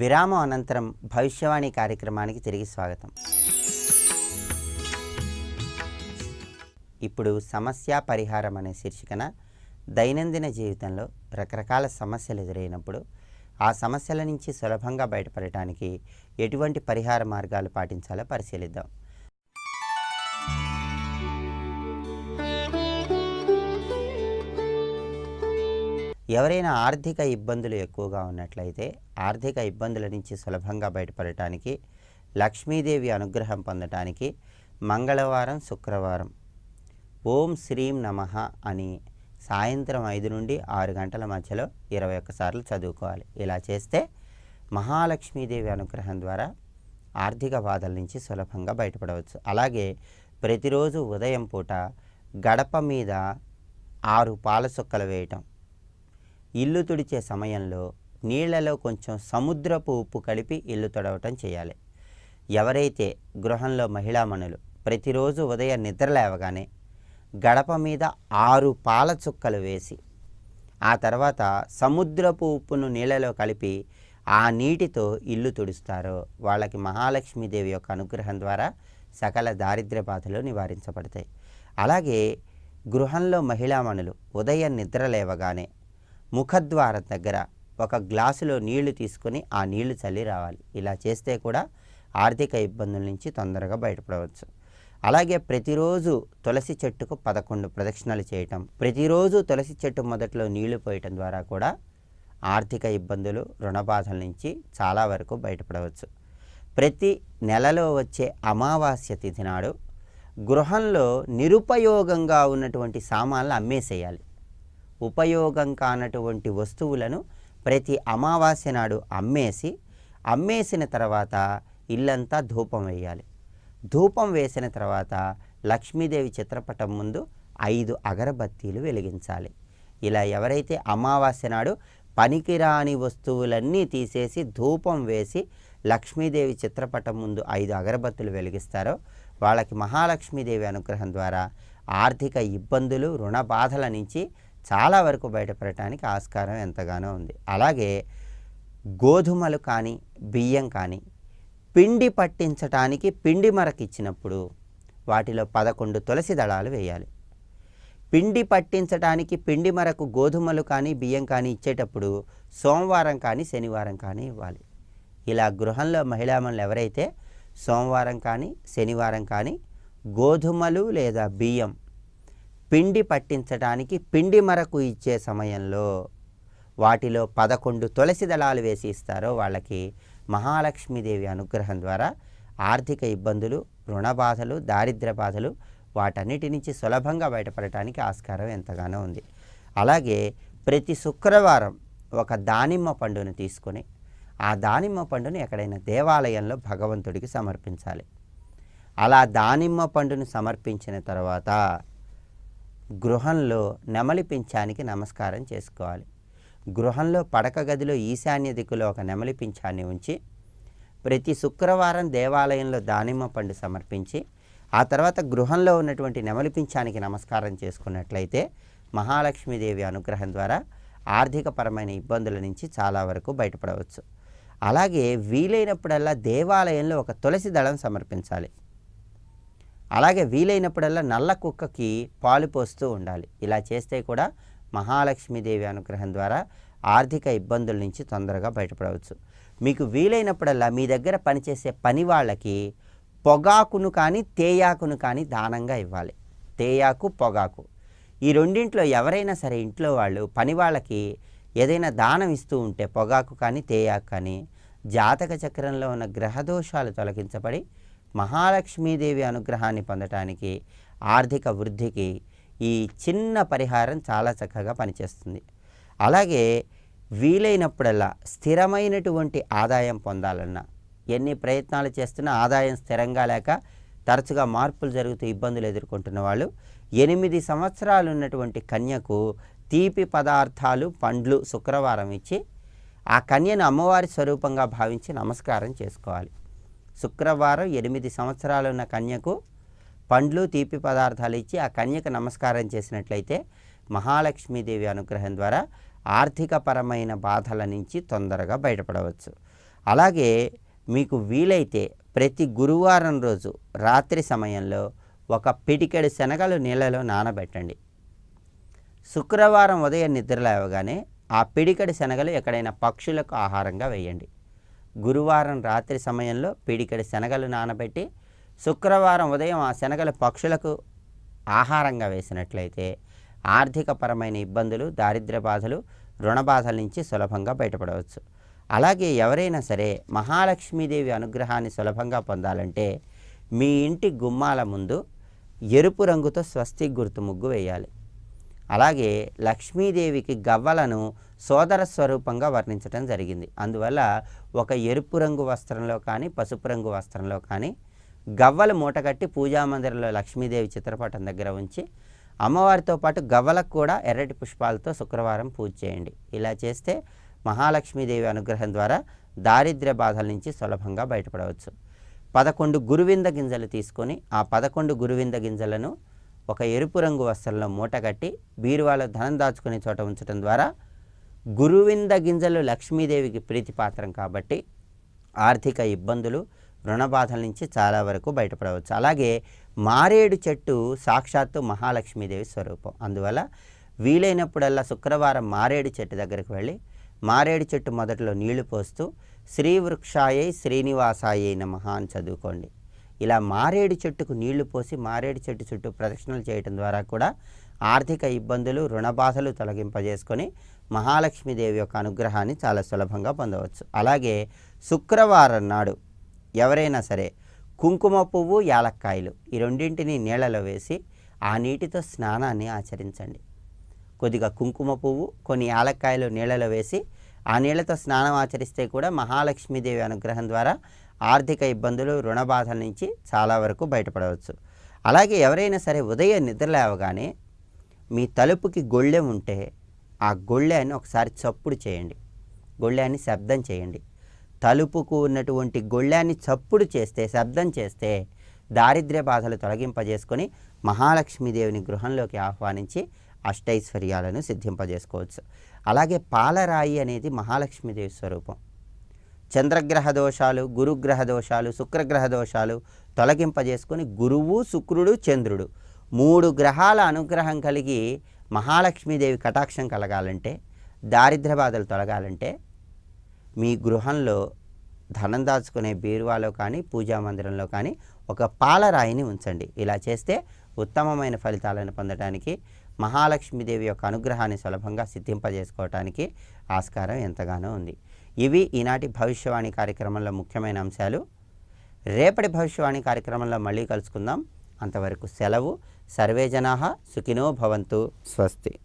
విరామం అనంతరం భవిష్యవాణి కార్యక్రమానికి తిరిగి స్వాగతం. ఇప్పుడు సమస్య పరిహారం అనే శీర్షికన దైనందిన జీవితంలో రకరకాల సమస్యలు ఎదురైనప్పుడు ఆ సమస్యల నుంచి సులభంగా బయటపడటానికి ఎటువంటి పరిహార మార్గాలు పాటించాలో పరిశీలిద్దాం. ఎవరైనా ఆర్థిక ఇబ్బందులు ఎక్కువగా ఉన్నట్లయితే ఆర్థిక ఇబ్బందుల నుంచి సులభంగా బయటపడటానికి లక్ష్మీదేవి అనుగ్రహం పొందటానికి మంగళవారం శుక్రవారం ఓం శ్రీం నమః అని సాయంత్రం ఐదు నుండి ఆరు గంటల మధ్యలో ఇరవై ఒక్కసార్లు చదువుకోవాలి. ఇలా చేస్తే మహాలక్ష్మీదేవి అనుగ్రహం ద్వారా ఆర్థిక బాధల నుంచి సులభంగా బయటపడవచ్చు. అలాగే ప్రతిరోజు ఉదయం పూట గడప మీద ఆరు పాల సుక్కలు వేయటం ఇల్లు తుడిచే సమయంలో నీళ్ళలో కొంచెం సముద్రపు ఉప్పు కలిపి ఇల్లు తుడవటం చేయాలి. ఎవరైతే గృహంలో మహిళామణులు ప్రతిరోజు ఉదయం నిద్ర లేవగానే గడప మీద ఆరు పాల చుక్కలు వేసి ఆ తర్వాత సముద్రపు ఉప్పును నీళ్ళలో కలిపి ఆ నీటితో ఇల్లు తుడుస్తారో వాళ్ళకి మహాలక్ష్మీదేవి యొక్క అనుగ్రహం ద్వారా సకల దారిద్ర్య బాధలు నివారించబడతాయి. అలాగే గృహంలో మహిళామణులు ఉదయం నిద్ర లేవగానే ముఖద్వారం దగ్గర ఒక గ్లాసులో నీళ్ళు తీసుకొని ఆ నీళ్ళు చల్లి రావాలి. ఇలా చేస్తే కూడా ఆర్థిక ఇబ్బందుల నుంచి తొందరగా బయటపడవచ్చు. అలాగే ప్రతిరోజు తులసి చెట్టుకు పదకొండు ప్రదక్షిణలు చేయటం ప్రతిరోజు తులసి చెట్టు మొదట్లో నీళ్ళు పోయటం ద్వారా కూడా ఆర్థిక ఇబ్బందులు రుణబాధల నుంచి చాలా వరకు బయటపడవచ్చు. ప్రతి నెలలో వచ్చే అమావాస్య తిథి నాడు గృహంలో నిరుపయోగంగా ఉన్నటువంటి సామాన్లు అమ్మేసేయాలి. ఉపయోగం కానటువంటి వస్తువులను ప్రతి అమావాస్య నాడు అమ్మేసి అమ్మేసిన తర్వాత ఇల్లంతా ధూపం వేయాలి. ధూపం వేసిన తర్వాత లక్ష్మీదేవి చిత్రపటం ముందు ఐదు అగరబత్తీలు వెలిగించాలి. ఇలా ఎవరైతే అమావాస్య నాడు పనికిరాని వస్తువులన్నీ తీసేసి ధూపం వేసి లక్ష్మీదేవి చిత్రపటం ముందు ఐదు అగరబత్తులు వెలిగిస్తారో వాళ్ళకి మహాలక్ష్మీదేవి అనుగ్రహం ద్వారా ఆర్థిక ఇబ్బందులు రుణ బాధల నుంచి చాలా వరకు బయటపడటానికి ఆస్కారం ఎంతగానో ఉంది. అలాగే గోధుమలు కానీ బియ్యం కానీ పిండి పట్టించటానికి పిండి మరకిచ్చినప్పుడు వాటిలో పదకొండు తులసి దళాలు వేయాలి. పిండి పట్టించటానికి పిండి మరకు గోధుమలు కానీ బియ్యం కానీ ఇచ్చేటప్పుడు సోమవారం కానీ శనివారం కానీ ఇవ్వాలి. ఇలా గృహంలో మహిళామణులు ఎవరైతే సోమవారం కానీ శనివారం కానీ గోధుమలు లేదా బియ్యం పిండి పట్టించడానికి పిండి మరకు ఇచ్చే సమయంలో వాటిలో పదకొండు తులసి దళాలు వేసి ఇస్తారో వాళ్ళకి మహాలక్ష్మీదేవి అనుగ్రహం ద్వారా ఆర్థిక ఇబ్బందులు రుణ బాధలు దారిద్ర బాధలు వాటన్నిటి నుంచి సులభంగా బయటపడటానికి ఆస్కారం ఎంతగానో ఉంది. అలాగే ప్రతి శుక్రవారం ఒక దానిమ్మ పండును తీసుకొని ఆ దానిమ్మ పండును ఎక్కడైనా దేవాలయంలో భగవంతుడికి సమర్పించాలి. అలా దానిమ్మ పండును సమర్పించిన తర్వాత గృహంలో నెమలి పింఛానికి నమస్కారం చేసుకోవాలి. గృహంలో పడక గదిలో ఈశాన్య దిక్కులో ఒక నెమలి పింఛాన్ని ఉంచి ప్రతి శుక్రవారం దేవాలయంలో దానిమ్మ పండు సమర్పించి ఆ తర్వాత గృహంలో ఉన్నటువంటి నెమలి పింఛానికి నమస్కారం చేసుకున్నట్లయితే మహాలక్ష్మీదేవి అనుగ్రహం ద్వారా ఆర్థికపరమైన ఇబ్బందుల నుంచి చాలా వరకు బయటపడవచ్చు. అలాగే వీలైనప్పుడల్లా దేవాలయంలో ఒక తులసి దళం సమర్పించాలి. అలాగే వీలైనప్పుడల్లా నల్ల కుక్కకి పాలు పోస్తూ ఉండాలి. ఇలా చేస్తే కూడా మహాలక్ష్మీదేవి అనుగ్రహం ద్వారా ఆర్థిక ఇబ్బందుల నుంచి తొందరగా బయటపడవచ్చు. మీకు వీలైనప్పుడల్లా మీ దగ్గర పనిచేసే పని వాళ్ళకి పొగాకును కానీ తేయాకును కానీ దానంగా ఇవ్వాలి. తేయాకు పొగాకు. ఈ రెండింట్లో ఎవరైనా సరే ఇంట్లో వాళ్ళు పని వాళ్ళకి ఏదైనా దానం ఇస్తూ ఉంటే పొగాకు కానీ తేయాకు కానీ జాతక చక్రంలో ఉన్న గ్రహదోషాలు తొలగించబడి మహాలక్ష్మీదేవి అనుగ్రహాన్ని పొందటానికి ఆర్థిక వృద్ధికి ఈ చిన్న పరిహారం చాలా చక్కగా పనిచేస్తుంది. అలాగే వీలైనప్పుడల్లా స్థిరమైనటువంటి ఆదాయం పొందాలన్నా ఎన్ని ప్రయత్నాలు చేస్తున్నా ఆదాయం స్థిరంగా లేక తరచుగా మార్పులు జరుగుతూ ఇబ్బందులు ఎదుర్కొంటున్న వాళ్ళు ఎనిమిది సంవత్సరాలు ఉన్నటువంటి కన్యకు తీపి పదార్థాలు పండ్లు శుక్రవారం ఇచ్చి ఆ కన్యను అమ్మవారి స్వరూపంగా భావించి నమస్కారం చేసుకోవాలి. శుక్రవారం ఎనిమిది సంవత్సరాలు ఉన్న కన్యకు పండ్లు తీపి పదార్థాలు ఇచ్చి ఆ కన్యకు నమస్కారం చేసినట్లయితే మహాలక్ష్మీదేవి అనుగ్రహం ద్వారా ఆర్థికపరమైన బాధల నుంచి తొందరగా బయటపడవచ్చు. అలాగే మీకు వీలైతే ప్రతి గురువారం రోజు రాత్రి సమయంలో ఒక పిడికెడు శనగలు నీళ్ళలో నానబెట్టండి. శుక్రవారం ఉదయం నిద్రలేవగానే ఆ పిడికెడు శనగలు ఎక్కడైనా పక్షులకు ఆహారంగా వేయండి. గురువారం రాత్రి సమయంలో పిడికడి శనగలు నానబెట్టి శుక్రవారం ఉదయం ఆ శనగలు పక్షులకు ఆహారంగా వేసినట్లయితే ఆర్థికపరమైన ఇబ్బందులు దారిద్ర్య బాధలు రుణ బాధల నుంచి సులభంగా బయటపడవచ్చు. అలాగే ఎవరైనా సరే మహాలక్ష్మీదేవి అనుగ్రహాన్ని సులభంగా పొందాలంటే మీ ఇంటి గుమ్మాల ముందు ఎరుపు రంగుతో స్వస్తి గుర్తు ముగ్గు వేయాలి. అలాగే లక్ష్మీదేవికి గవ్వలను సోదర స్వరూపంగా వర్ణించడం జరిగింది. అందువల్ల ఒక ఎరుపు రంగు వస్త్రంలో కానీ పసుపు రంగు వస్త్రంలో కానీ గవ్వలు మూటగట్టి పూజామందిరంలో లక్ష్మీదేవి చిత్రపటం దగ్గర ఉంచి అమ్మవారితో పాటు గవ్వలకు కూడా ఎర్రటి పుష్పాలతో శుక్రవారం పూజ చేయండి. ఇలా చేస్తే మహాలక్ష్మీదేవి అనుగ్రహం ద్వారా దారిద్ర్య బాధల నుంచి సులభంగా బయటపడవచ్చు. పదకొండు గురువింద గింజలు తీసుకొని ఆ పదకొండు గురువింద గింజలను ఒక ఎరుపు రంగు వస్త్రంలో మూట కట్టి బీరువాలో ధనం దాచుకునే చోట ఉంచడం ద్వారా గురువింద గింజలు లక్ష్మీదేవికి ప్రీతిపాత్రం కాబట్టి ఆర్థిక ఇబ్బందులు రుణబాధల నుంచి చాలా వరకు బయటపడవచ్చు. అలాగే మారేడు చెట్టు సాక్షాత్తు మహాలక్ష్మీదేవి స్వరూపం. అందువల్ల వీలైనప్పుడల్లా శుక్రవారం మారేడు చెట్టు దగ్గరికి వెళ్ళి మారేడు చెట్టు మొదట్లో నీళ్ళు పోస్తూ శ్రీ వృక్షాయై శ్రీనివాసాయై నమః అని చదువుకోండి. ఇలా మారేడు చెట్టుకు నీళ్ళు పోసి మారేడు చెట్టు చుట్టూ ప్రదక్షిణలు చేయటం ద్వారా కూడా ఆర్థిక ఇబ్బందులు రుణబాధలు తొలగింపజేసుకొని మహాలక్ష్మీదేవి యొక్క అనుగ్రహాన్ని చాలా సులభంగా పొందవచ్చు. అలాగే శుక్రవారం నాడు ఎవరైనా సరే కుంకుమ పువ్వు యాలక్కాయలు ఈ రెండింటిని నీళ్ళలో వేసి ఆ నీటితో స్నానాన్ని ఆచరించండి. కొద్దిగా కుంకుమ పువ్వు కొన్ని యాలక్కాయలు నీళ్ళలో వేసి ఆ నీళ్ళతో స్నానం ఆచరిస్తే కూడా మహాలక్ష్మీదేవి అనుగ్రహం ద్వారా ఆర్థిక ఇబ్బందులు రుణ బాధల నుంచి చాలా వరకు బయటపడవచ్చు. అలాగే ఎవరైనా సరే ఉదయం నిద్ర లేవగానే మీ తలుపుకి గొళ్ళెం ఉంటే ఆ గొళ్ళెని ఒకసారి చప్పుడు చేయండి. గొళ్ళెని శబ్దం చేయండి. తలుపుకు ఉన్నటువంటి గొళ్ళాన్ని చప్పుడు చేస్తే శబ్దం చేస్తే దారిద్ర్య బాధలు తొలగింపజేసుకొని మహాలక్ష్మీదేవిని గృహంలోకి ఆహ్వానించి అష్టైశ్వర్యాలను సిద్ధింపజేసుకోవచ్చు. అలాగే పాలరాయి అనేది మహాలక్ష్మీదేవి స్వరూపం. చంద్రగ్రహ దోషాలు గురుగ్రహ దోషాలు శుక్రగ్రహ దోషాలు తొలగింపజేసుకొని గురువు శుక్రుడు చంద్రుడు. మూడు గ్రహాల అనుగ్రహం కలిగి మహాలక్ష్మీదేవి కటాక్షం కలగాలంటే దారిద్ర బాధలు తొలగాలంటే మీ గృహంలో ధనం దాచుకునే బీరువాలో కానీ పూజా మందిరంలో కానీ ఒక పాలరాయిని ఉంచండి. ఇలా చేస్తే ఉత్తమమైన ఫలితాలను పొందడానికి మహాలక్ష్మీదేవి యొక్క అనుగ్రహాన్ని సులభంగా సిద్ధింపజేసుకోవటానికి ఆస్కారం ఎంతగానో ఉంది. ఇవి ఈనాటి భవిష్యవాణి కార్యక్రమంలో ముఖ్యమైన అంశాలు. రేపటి భవిష్యవాణి కార్యక్రమంలో మళ్ళీ కలుసుకుందాం. అంతవరకు సెలవు. సర్వే జనా సుఖినో భవంతు. స్వస్తి.